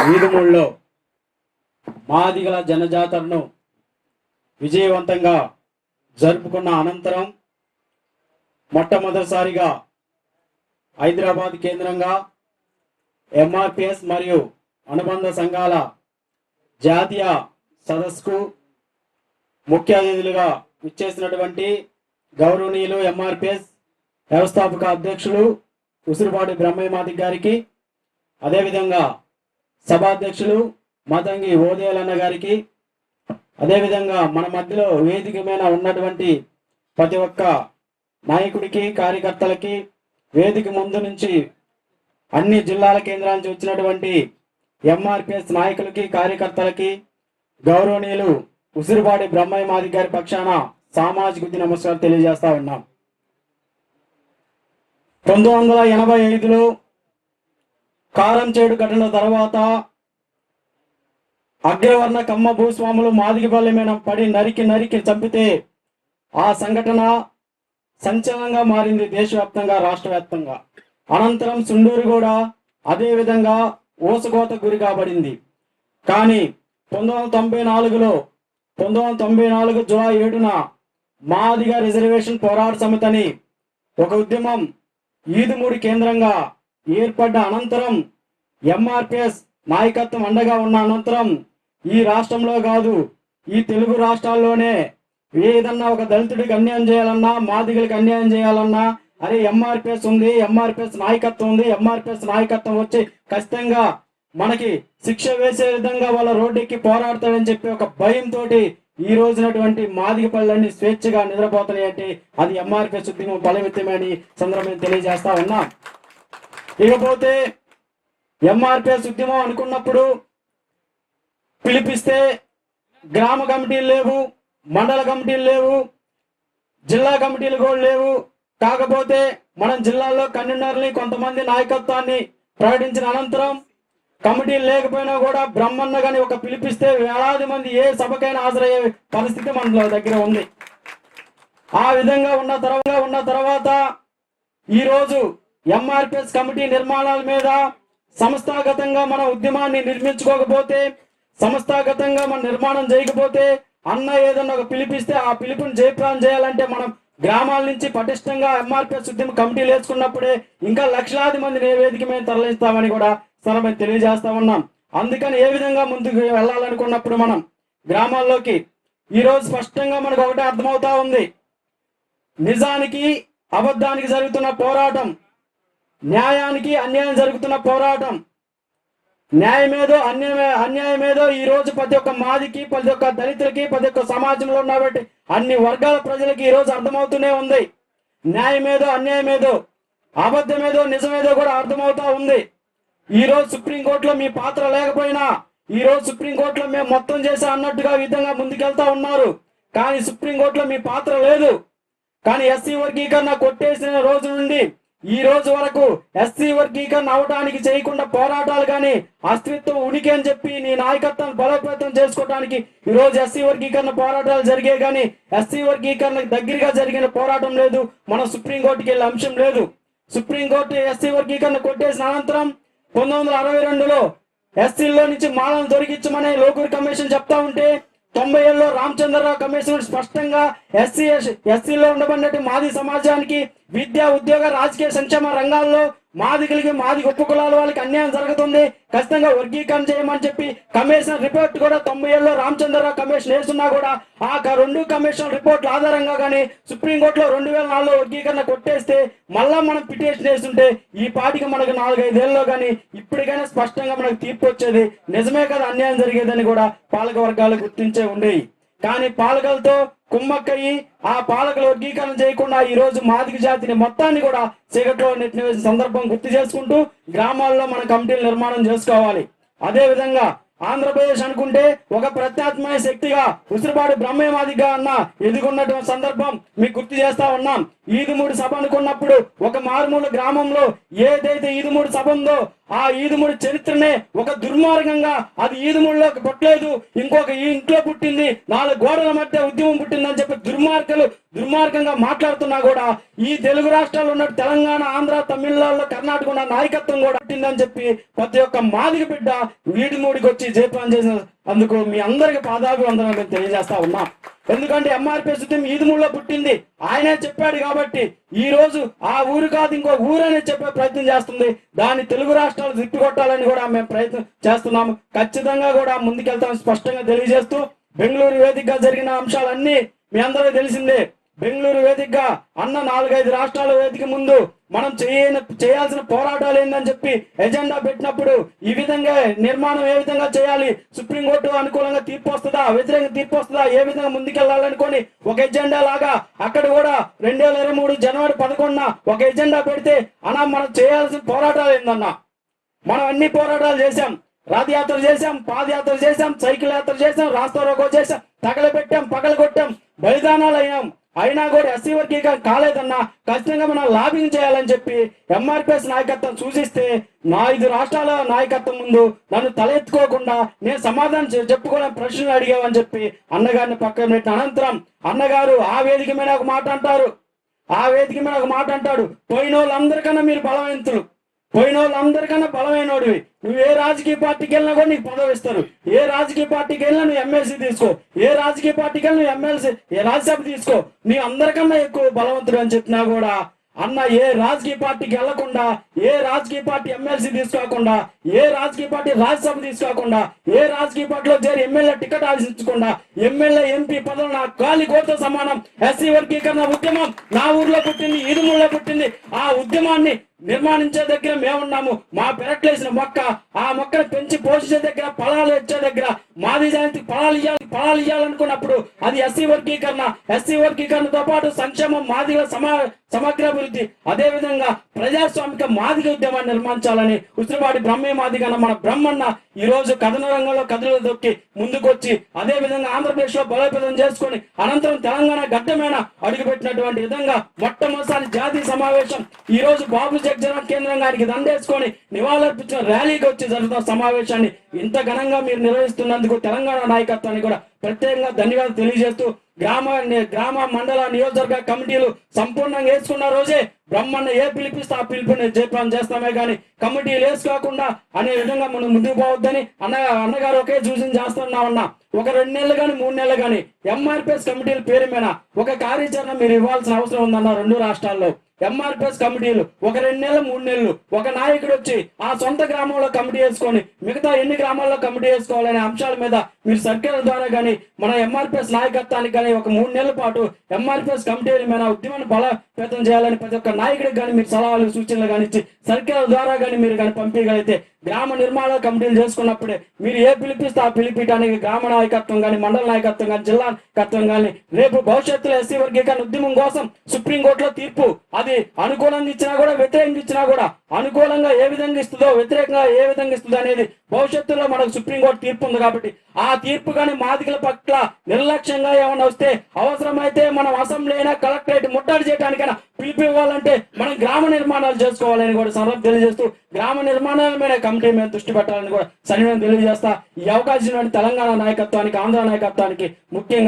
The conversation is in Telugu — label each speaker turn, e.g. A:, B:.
A: వీధుముల్లో మాదిగల జనజాతరను విజయవంతంగా జరుపుకున్న అనంతరం మొట్టమొదటిసారిగా హైదరాబాద్ కేంద్రంగా ఎంఆర్పిఎస్ మరియు అనుబంధ సంఘాల జాతీయ సదస్సుకు ముఖ్య అతిథులుగా ఇచ్చేసినటువంటి గౌరవనీయులు ఎంఆర్పిఎస్ వ్యవస్థాపక అధ్యక్షులు ఉసిరిపాటి బ్రహ్మయ్య మాదిక్ గారికి అదేవిధంగా సభాధ్యక్షులు మతంగి ఓదేలన్న గారికి అదేవిధంగా మన మధ్యలో వేదిక మీద ఉన్నటువంటి ప్రతి ఒక్క నాయకుడికి కార్యకర్తలకి వేదిక ముందు నుంచి అన్ని జిల్లాల కేంద్రాల నుంచి వచ్చినటువంటి ఎంఆర్పిఎస్ నాయకులకి కార్యకర్తలకి గౌరవనీయులు ఉసిరిపాడి బ్రహ్మయ్య మాది గారి పక్షాన సామాజిక బుద్ధి నమస్కారం తెలియజేస్తా ఉన్నాం. పంతొమ్మిది వందల ఎనభై ఐదులో కారం చేడు ఘటన తర్వాత అగ్రవర్ణ కమ్మ భూస్వాములు మాదిగపల్లి మీద పడి నరికి నరికి చంపితే ఆ సంఘటన సంచలనంగా మారింది దేశవ్యాప్తంగా రాష్ట్ర వ్యాప్తంగా అనంతరం సుండూరు కూడా అదే విధంగా ఊసకోత గురి కాబడింది. కానీ పంతొమ్మిది వందల తొంభై నాలుగులో పంతొమ్మిది వందల తొంభై నాలుగు జూలై ఏడున మాదిగ రిజర్వేషన్ పోరాట సమితని ఒక ఉద్యమం ఈదుమూడి కేంద్రంగా ఏర్పడ్డ అనంతరం ఎంఆర్పిఎస్ నాయకత్వం అండగా ఉన్న అనంతరం ఈ రాష్ట్రంలో కాదు ఈ తెలుగు రాష్ట్రాల్లోనే ఏదన్నా ఒక దళితుడికి అన్యాయం చేయాలన్నా మాదిగలకు అన్యాయం చేయాలన్నా అరే ఎంఆర్పిఎస్ ఉంది ఎంఆర్పిఎస్ నాయకత్వం ఉంది ఎంఆర్పిఎస్ నాయకత్వం వచ్చి ఖచ్చితంగా మనకి శిక్ష వేసే విధంగా వాళ్ళ రోడ్డెక్కి పోరాడతాడని చెప్పి ఒక భయంతో ఈ రోజునటువంటి మాదిగ పళ్ళన్నీ స్వేచ్ఛగా నిద్రపోతున్నాయంటే అది ఎంఆర్పిఎస్ ఉద్యమం బలమిత్తమని సందర్భంగా తెలియజేస్తా ఉన్నాం. ఇకపోతే ఎంఆర్పిఎస్ ఉద్యమం అనుకున్నప్పుడు పిలిపిస్తే గ్రామ కమిటీలు లేవు మండల కమిటీలు లేవు జిల్లా కమిటీలు కూడా లేవు. కాకపోతే మనం జిల్లాలో కన్వీనర్ని కొంతమంది నాయకత్వాన్ని ప్రకటించిన అనంతరం కమిటీలు లేకపోయినా కూడా బ్రహ్మన్న కానీ ఒక పిలిపిస్తే వేలాది మంది ఏ సభకైనా హాజరయ్యే పరిస్థితి మన దగ్గర ఉంది. ఆ విధంగా ఉన్న తర్వాత ఉన్న తర్వాత ఈరోజు ఎంఆర్పిఎస్ కమిటీ నిర్మాణాల మీద సంస్థాగతంగా మన ఉద్యమాన్ని నిర్మించుకోకపోతే సంస్థాగతంగా మన నిర్మాణం చేయకపోతే అన్న ఏదన్నా ఒక పిలిపిస్తే ఆ పిలుపుని జయప్రాణం చేయాలంటే మనం గ్రామాల నుంచి పటిష్టంగా ఎంఆర్పిఎస్ ఉద్యమ కమిటీలు వేసుకున్నప్పుడే ఇంకా లక్షలాది మంది నివేదిక వేదిక తరలిస్తామని కూడా సరే తెలియజేస్తా ఉన్నాం. అందుకని ఏ విధంగా ముందుకు వెళ్ళాలనుకున్నప్పుడు మనం గ్రామాల్లోకి ఈరోజు స్పష్టంగా మనకు ఒకటే అర్థమవుతా ఉంది. నిజానికి అబద్ధానికి జరుగుతున్న పోరాటం న్యాయానికి అన్యాయం జరుగుతున్న పోరాటం. న్యాయమేదో అన్యాయమే అన్యాయమేదో ఈ రోజు ప్రతి ఒక్క మాదికి ప్రతి ఒక్క దళితులకి ప్రతి ఒక్క సమాజంలో ఉన్నటువంటి అన్ని వర్గాల ప్రజలకి ఈ రోజు అర్థమవుతూనే ఉంది. న్యాయమేదో అన్యాయమేదో అబద్ధమేదో నిజమేదో కూడా అర్థమవుతా ఉంది. ఈ రోజు సుప్రీంకోర్టులో మీ పాత్ర లేకపోయినా ఈ రోజు సుప్రీంకోర్టులో మేము మొత్తం చేసా అన్నట్టుగా విధంగా ముందుకెళ్తా ఉన్నారు. కానీ సుప్రీంకోర్టులో మీ పాత్ర లేదు. కానీ ఎస్సీ వర్గీకరణ కొట్టేసిన రోజు నుండి ఈ రోజు వరకు ఎస్సీ వర్గీకరణ అవడానికి చేయకుండా పోరాటాలు కానీ అస్తిత్వం ఉనికి అని చెప్పి నీ నాయకత్వం బలోపేతం చేసుకోవడానికి ఈ రోజు ఎస్సీ వర్గీకరణ పోరాటాలు జరిగే కానీ ఎస్సీ వర్గీకరణకు దగ్గరగా జరిగిన పోరాటం లేదు. మన సుప్రీంకోర్టుకి వెళ్ళే అంశం లేదు. సుప్రీంకోర్టు ఎస్సీ వర్గీకరణ కొట్టేసిన అనంతరం పంతొమ్మిది వందల అరవై రెండులో ఎస్సీలో నుంచి మాలను దొరికించమని లోకూర్ కమిషన్ చెప్తా ఉంటే తొంభై ఏళ్ళలో రామచంద్రరావు కమిషన్ స్పష్టంగా ఎస్సీ ఎస్సీలో ఉండబడినట్టు మాది సమాజానికి విద్య ఉద్యోగ రాజకీయ సంక్షేమ రంగాల్లో మాదిగలికి మాది గొప్ప కులాల వాళ్ళకి అన్యాయం జరుగుతుంది. ఖచ్చితంగా వర్గీకరణ చేయమని చెప్పి కమిషన్ రిపోర్ట్ కూడా తొంభై ఏళ్ళలో రామచంద్రరావు కమిషన్ వేస్తున్నా కూడా ఆ క- రెండు కమిషన్ రిపోర్ట్ల ఆధారంగా కానీ సుప్రీంకోర్టులో రెండు వేల నాలుగులో వర్గీకరణ కొట్టేస్తే మళ్ళా మనం పిటిషన్ వేస్తుంటే ఈ పాటికి మనకు నాలుగైదేళ్ళలో కానీ ఇప్పటికైనా స్పష్టంగా మనకు తీర్పు వచ్చేది. నిజమే కదా అన్యాయం జరిగేదని కూడా పాలక వర్గాలు గుర్తించే ఉండేవి కానీ పాలకలతో కుమ్మక్కయ్యి ఆ పాలకుల వర్గీకరణ చేయకుండా ఈ రోజు మాదిక జాతిని మొత్తాన్ని కూడా చీకట్లో నెట్టిన సందర్భం గుర్తు చేసుకుంటూ గ్రామాల్లో మన కమిటీలు నిర్మాణం చేసుకోవాలి. అదే విధంగా ఆంధ్రప్రదేశ్ అనుకుంటే ఒక ప్రత్యాత్మయ శక్తిగా ఉసిరిపాడు బ్రహ్మమాదిగా అన్న ఎదుగున్నటువంటి సందర్భం మీకు గుర్తు చేస్తా ఉన్నాం. ఈదుమూడి సభ అనుకున్నప్పుడు ఒక మారుమూల గ్రామంలో ఏదైతే ఈదుమూడి సభ ఉందో ఆ ఈదుముడి చరిత్రనే ఒక దుర్మార్గంగా అది ఈదుముడిలోకి పుట్టలేదు. ఇంకొక ఈ ఇంట్లో పుట్టింది నాలుగు గోడల మధ్య ఉద్యమం పుట్టిందని చెప్పి దుర్మార్గులు దుర్మార్గంగా మాట్లాడుతున్నా కూడా ఈ తెలుగు రాష్ట్రాల్లో ఉన్న తెలంగాణ ఆంధ్ర తమిళనాడులో కర్ణాటక ఉన్న నాయకత్వం కూడా పుట్టిందని చెప్పి ప్రతి ఒక్క మాదిగ బిడ్డ వీడిమూడికి వచ్చి జయపాన్ చేసిన అందుకు మీ అందరికి పాదాభివందనాలు మేము తెలియజేస్తా ఉన్నాం. ఎందుకంటే ఎంఆర్పిఎస్ ఉద్యమం ఈదుమూడిలో పుట్టింది. ఆయనే చెప్పాడు కాబట్టి ఈ రోజు ఆ ఊరు కాదు ఇంకో ఊరనే చెప్పే ప్రయత్నం చేస్తుంది. దాన్ని తెలుగు రాష్ట్రాలు తిప్పికొట్టాలని కూడా మేము ప్రయత్నం చేస్తున్నాము. ఖచ్చితంగా కూడా ముందుకెళ్తాం స్పష్టంగా తెలియజేస్తూ బెంగళూరు వేదికగా జరిగిన అంశాలన్నీ మీ అందరికీ తెలిసిందే. బెంగళూరు వేదికగా అన్న నాలుగైదు రాష్ట్రాల వేదిక ముందు మనం చేయని చేయాల్సిన పోరాటాలు ఏందని చెప్పి ఎజెండా పెట్టినప్పుడు ఈ విధంగా నిర్మాణం ఏ విధంగా చేయాలి సుప్రీంకోర్టు అనుకూలంగా తీర్పు వస్తుందా వ్యతిరేకంగా తీర్పు వస్తుందా ఏ విధంగా ముందుకెళ్ళాలనుకొని ఒక ఎజెండా లాగా అక్కడ కూడా రెండు వేల ఇరవై మూడు జనవరి పదకొండున ఒక ఎజెండా పెడితే అన్న మనం చేయాల్సిన పోరాటాలు ఏందన్నా? మనం అన్ని పోరాటాలు చేశాం. రథయాత్ర చేశాం పాదయాత్ర చేశాం సైకిల్ యాత్ర చేశాం రాస్తారోకో చేశాం తగలబెట్టాం పగలగొట్టాం బలిదానాలు అయ్యాం. అయినా కూడా ఎస్సీ వర్గీకరణ కాలేదన్నా ఖచ్చితంగా మనం లాబింగ్ చేయాలని చెప్పి ఎంఆర్పిఎస్ నాయకత్వం సూచిస్తే నా ఐదు రాష్ట్రాల నాయకత్వం ముందు నన్ను తలెత్తుకోకుండా నేను సమాధానం చెప్పుకోవడం ప్రశ్నలు అడిగామని చెప్పి అన్నగారిని పక్కన పెట్టిన అనంతరం అన్నగారు ఆ వేదిక మీద ఒక మాట అంటారు. ఆ వేదిక మీద ఒక మాట అంటాడు. పోయిన వాళ్ళందరికన్నా మీరు బలవంతులు. పోయిన వాళ్ళందరికన్నా బలమైనోడివి. నువ్వు ఏ రాజకీయ పార్టీకి వెళ్ళినా కూడా నీకు పదవి ఇస్తారు. ఏ రాజకీయ పార్టీకి వెళ్ళినా నువ్వు ఎమ్మెల్సీ తీసుకో. ఏ రాజకీయ పార్టీకి వెళ్ళినా నువ్వు ఎమ్మెల్సీ ఏ రాజ్యసభ తీసుకో. నీ అందరికన్నా ఎక్కువ బలవంతుడు అని చెప్పినా కూడా అన్న ఏ రాజకీయ పార్టీకి వెళ్ళకుండా ఏ రాజకీయ పార్టీ ఎమ్మెల్సీ తీసుకోకుండా ఏ రాజకీయ పార్టీ రాజ్యసభ తీసుకోకుండా ఏ రాజకీయ పార్టీలో చేరి ఎమ్మెల్యే టికెట్ ఆశించకుండా ఎమ్మెల్యే ఎంపీ పదవులు నా కాలి కోరితో సమానం ఎస్సీ వర్గీకరణ ఉద్యమం నా ఊర్లో పుట్టింది ఈదుమూరులో పుట్టింది. ఆ ఉద్యమాన్ని నిర్మాణించే దగ్గర మేమున్నాము. మా పెరట్లేసిన మొక్క ఆ మొక్కను పెంచి పోషించే దగ్గర ఫలాలు ఇచ్చే దగ్గర మాది జాతి ఫలాలు ఇవ్వాలి ఫలాలు ఇవ్వాలనుకున్నప్పుడు అది ఎస్సీ వర్గీకరణ. ఎస్సీ వర్గీకరణతో పాటు సంక్షేమం మాదిగ సమా సమగ్ర అభివృద్ధి అదే విధంగా ప్రజాస్వామిక మాదిగ ఉద్యమాన్ని నిర్మించాలని ఉసిరిపాటి బ్రహ్మే మాదిగన మన బ్రహ్మన్న ఈ రోజు కథన రంగంలో కథలు దొక్కి ముందుకొచ్చి అదే విధంగా ఆంధ్రప్రదేశ్లో బలోపేతం చేసుకొని అనంతరం తెలంగాణ గడ్డమైన అడుగుపెట్టినటువంటి విధంగా మొట్టమొదటిసారి జాతీయ సమావేశం. ఈ రోజు బాబు జగజనాథ్ కేంద్రం గారికి దండేసుకొని నివాళులర్పించిన ర్యాలీకి వచ్చి జరుగుతున్న సమావేశాన్ని ఇంత ఘనంగా మీరు నిర్వహిస్తున్నందుకు తెలంగాణ నాయకత్వాన్ని కూడా ప్రత్యేకంగా ధన్యవాదాలు తెలియజేస్తూ గ్రామ గ్రామ మండల నియోజకవర్గ కమిటీలు సంపూర్ణంగా వేసుకున్న రోజే బ్రహ్మన్న ఏ పిలిపిస్తే ఆ పిలుపుని జయప్రాం చేస్తామే కానీ కమిటీలు వేసుకోకుండా అనే విధంగా మనం ముందుకు పోవద్దని అన్న అన్నగారు ఒకే సూచన చేస్తున్నామన్నా ఒక రెండు నెలలు కానీ మూడు నెలలు కానీ ఎంఆర్పిఎస్ కమిటీల పేరు మీద ఒక కార్యాచరణ మీరు ఇవ్వాల్సిన అవసరం ఉందన్న రెండు రాష్ట్రాల్లో. ఎంఆర్పిఎస్ కమిటీలు. ఒక రెండు నెలలు మూడు నెలలు. ఒక నాయకుడు వచ్చి ఆ సొంత గ్రామంలో కమిటీ వేసుకొని మిగతా ఎన్ని గ్రామాల్లో కమిటీ వేసుకోవాలనే అంశాల మీద మీరు సర్కిల్ ద్వారా కానీ మన ఎంఆర్పిఎస్ నాయకత్వానికి కానీ ఒక మూడు నెలల పాటు ఎంఆర్పిఎస్ కమిటీల మీద ఉద్యమాన్ని బలోపేతం చేయాలని ప్రతి ఒక్క నాయకుడికి కానీ మీరు సలహాలు సూచనలు కానీ ఇచ్చి సర్కిల్ ద్వారా కానీ మీరు కానీ పంపించగలిగితే గ్రామ నిర్మాణ కమిటీలు చేసుకున్నప్పుడే మీరు ఏ పిలిపిస్తే ఆ పిలిపించడానికి గ్రామ నాయకత్వం కానీ మండల నాయకత్వం కానీ జిల్లా నాయకత్వం కానీ రేపు భవిష్యత్తులో ఎస్సీ వర్గీకరణ ఉద్యమం కోసం సుప్రీంకోర్టులో తీర్పు అది అనుకూలంగా ఇచ్చినా కూడా వ్యతిరేకంగా ఇచ్చినా కూడా అనుకూలంగా ఏ విధంగా ఇస్తుందో వ్యతిరేకంగా ఏ విధంగా ఇస్తుందో అనేది భవిష్యత్తులో మనకు సుప్రీంకోర్టు తీర్పు ఉంది కాబట్టి ఆ తీర్పు కానీ మాదికల పట్ల నిర్లక్ష్యంగా ఏమైనా వస్తే అవసరమైతే మనం అసెంబ్లీ అయినా కలెక్టరేట్ ముట్టడి చేయడానికైనా పిలుపు ఇవ్వాలంటే మనం గ్రామ నిర్మాణాలు చేసుకోవాలని కూడా సందర్భం తెలియజేస్తూ గ్రామ నిర్మాణాల మీద కమిటీ మీద దృష్టి పెట్టాలని కూడా సన్నివేదం తెలియజేస్తా. ఈ అవకాశం తెలంగాణ నాయకత్వానికి ఆంధ్ర నాయకత్వానికి ముఖ్యంగా